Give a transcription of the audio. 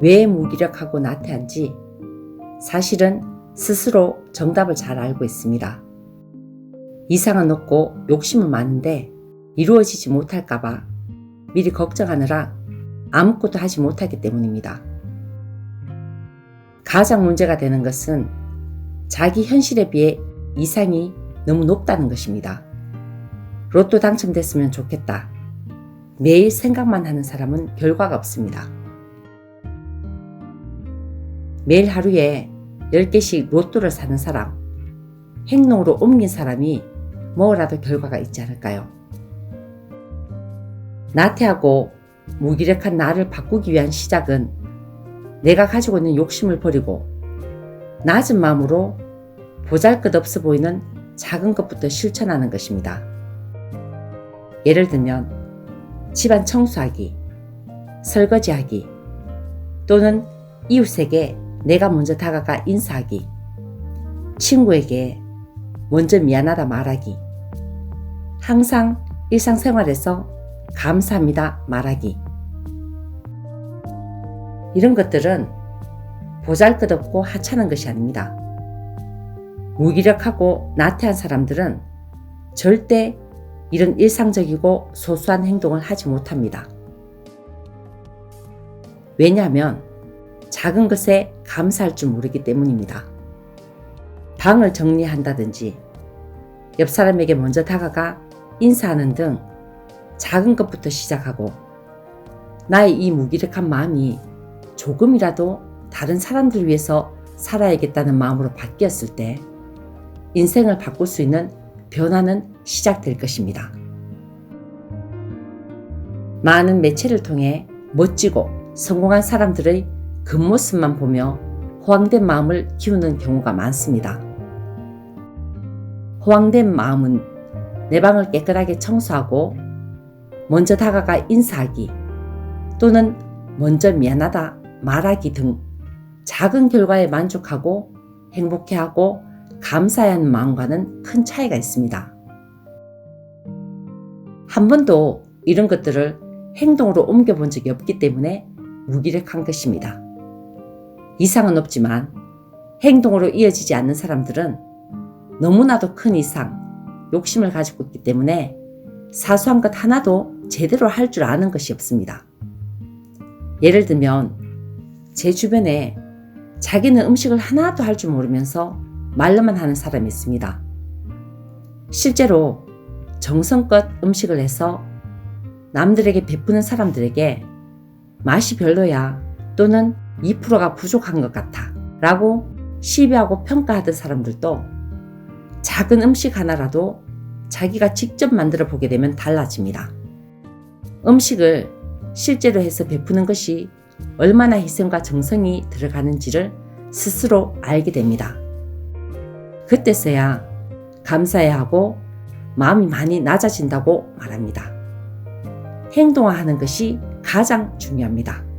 왜 무기력하고 나태한지 사실은 스스로 정답을 잘 알고 있습니다. 이상은 높고 욕심은 많은데 이루어지지 못할까봐 미리 걱정하느라 아무것도 하지 못하기 때문입니다. 가장 문제가 되는 것은 자기 현실에 비해 이상이 너무 높다는 것입니다. 로또 당첨됐으면 좋겠다. 매일 생각만 하는 사람은 결과가 없습니다. 매일 하루에 10개씩 로또를 사는 사람, 행동으로 옮긴 사람이 뭐라도 결과가 있지 않을까요? 나태하고 무기력한 나를 바꾸기 위한 시작은 내가 가지고 있는 욕심을 버리고 낮은 마음으로 보잘 것 없어 보이는 작은 것부터 실천하는 것입니다. 예를 들면 집안 청소하기, 설거지하기, 또는 이웃에게 내가 먼저 다가가 인사하기, 친구에게 먼저 미안하다 말하기, 항상 일상생활에서 감사합니다 말하기. 이런 것들은 보잘 것 없고 하찮은 것이 아닙니다. 무기력하고 나태한 사람들은 절대 이런 일상적이고 소소한 행동을 하지 못합니다. 왜냐하면 작은 것에 감사할 줄 모르기 때문입니다. 방을 정리한다든지 옆 사람에게 먼저 다가가 인사하는 등 작은 것부터 시작하고 나의 이 무기력한 마음이 조금이라도 다른 사람들 위해서 살아야겠다는 마음으로 바뀌었을 때 인생을 바꿀 수 있는 변화는 시작될 것입니다. 많은 매체를 통해 멋지고 성공한 사람들의 겉모습만 보며 호황된 마음을 키우는 경우가 많습니다. 호황된 마음은 내 방을 깨끗하게 청소하고 먼저 다가가 인사하기 또는 먼저 미안하다 말하기 등 작은 결과에 만족하고 행복해하고 감사해야 하는 마음과는 큰 차이가 있습니다. 한 번도 이런 것들을 행동으로 옮겨본 적이 없기 때문에 무기력한 것입니다. 이상은 없지만 행동으로 이어지지 않는 사람들은 너무나도 큰 이상, 욕심을 가지고 있기 때문에 사소한 것 하나도 제대로 할 줄 아는 것이 없습니다. 예를 들면 제 주변에 자기는 음식을 하나도 할 줄 모르면서 말로만 하는 사람이 있습니다. 실제로 정성껏 음식을 해서 남들에게 베푸는 사람들에게 맛이 별로야 또는 2%가 부족한 것 같아 라고 시비하고 평가하던 사람들도 작은 음식 하나라도 자기가 직접 만들어 보게 되면 달라집니다. 음식을 실제로 해서 베푸는 것이 얼마나 희생과 정성이 들어가는지를 스스로 알게 됩니다. 그때서야 감사해야 하고 마음이 많이 낮아진다고 말합니다. 행동화하는 것이 가장 중요합니다.